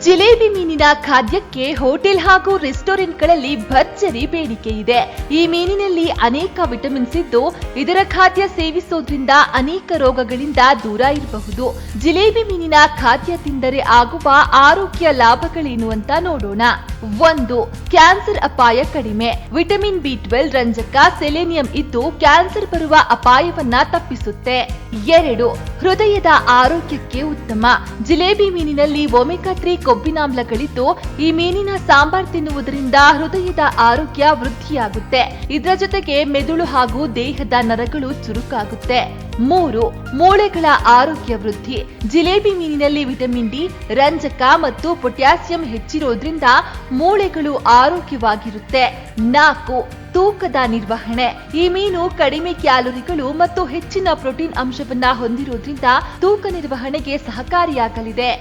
ಜಿಲೇಬಿ ಮೀನಿನ ಖಾದ್ಯಕ್ಕೆ ಹೋಟೆಲ್ ಹಾಗೂ ರೆಸ್ಟೋರೆಂಟ್ಗಳಲ್ಲಿ ಭರ್ಜರಿ ಬೇಡಿಕೆ ಇದೆ. ಈ ಮೀನಿನಲ್ಲಿ ಅನೇಕ ವಿಟಮಿನ್ಸ್ ಇದ್ದು ಇದರ ಖಾದ್ಯ ಸೇವಿಸೋದ್ರಿಂದ ಅನೇಕ ರೋಗಗಳಿಂದ ದೂರ ಇರಬಹುದು. ಜಿಲೇಬಿ ಮೀನಿನ ಖಾದ್ಯ ತಿಂದರೆ ಆಗುವ ಆರೋಗ್ಯ ಲಾಭಗಳೇನು ಅಂತ ನೋಡೋಣ. ಒಂದು, ಕ್ಯಾನ್ಸರ್ ಅಪಾಯ ಕಡಿಮೆ. ವಿಟಮಿನ್ ಬಿ ಟ್ವೆಲ್ ರಂಜಕ ಸೆಲೆನಿಯಂ ಇದ್ದು ಕ್ಯಾನ್ಸರ್ ಬರುವ ಅಪಾಯವನ್ನ ತಪ್ಪಿಸುತ್ತೆ. ಎರಡು, ಹೃದಯದ ಆರೋಗ್ಯಕ್ಕೆ ಉತ್ತಮ. ಜಿಲೇಬಿ ಮೀನಿನಲ್ಲಿ ಒಮೆಗಾ ತ್ರೀ ಕೊಬ್ಬಿನಾಮ್ಲಗಳಿದ್ದು ಈ ಮೀನಿನ ಸಾಂಬಾರ್ ತಿನ್ನುವುದರಿಂದ ಹೃದಯದ ಆರೋಗ್ಯ ವೃದ್ಧಿಯಾಗುತ್ತೆ. ಇದರ ಜೊತೆಗೆ ಮೆದುಳು ಹಾಗೂ ದೇಹದ ನರಗಳು ಚುರುಕಾಗುತ್ತೆ. ಮೂರು, ಮೂಳೆಗಳ ಆರೋಗ್ಯ ವೃದ್ಧಿ. ಜಿಲೇಬಿ ಮೀನಿನಲ್ಲಿ ವಿಟಮಿನ್ ಡಿ, ರಂಜಕ ಮತ್ತು ಪೊಟ್ಯಾಸಿಯಂ ಹೆಚ್ಚಿರೋದ್ರಿಂದ ಮೂಳೆಗಳು ಆರೋಗ್ಯವಾಗಿರುತ್ತೆ. ನಾಲ್ಕು, ತೂಕದ ನಿರ್ವಹಣೆ. ಈ ಮೀನು ಕಡಿಮೆ ಕ್ಯಾಲೋರಿಗಳು ಮತ್ತು ಹೆಚ್ಚಿನ ಪ್ರೋಟೀನ್ ಅಂಶವನ್ನ ಹೊಂದಿರೋದ್ರಿಂದ ತೂಕ ನಿರ್ವಹಣೆಗೆ ಸಹಕಾರಿಯಾಗಲಿದೆ.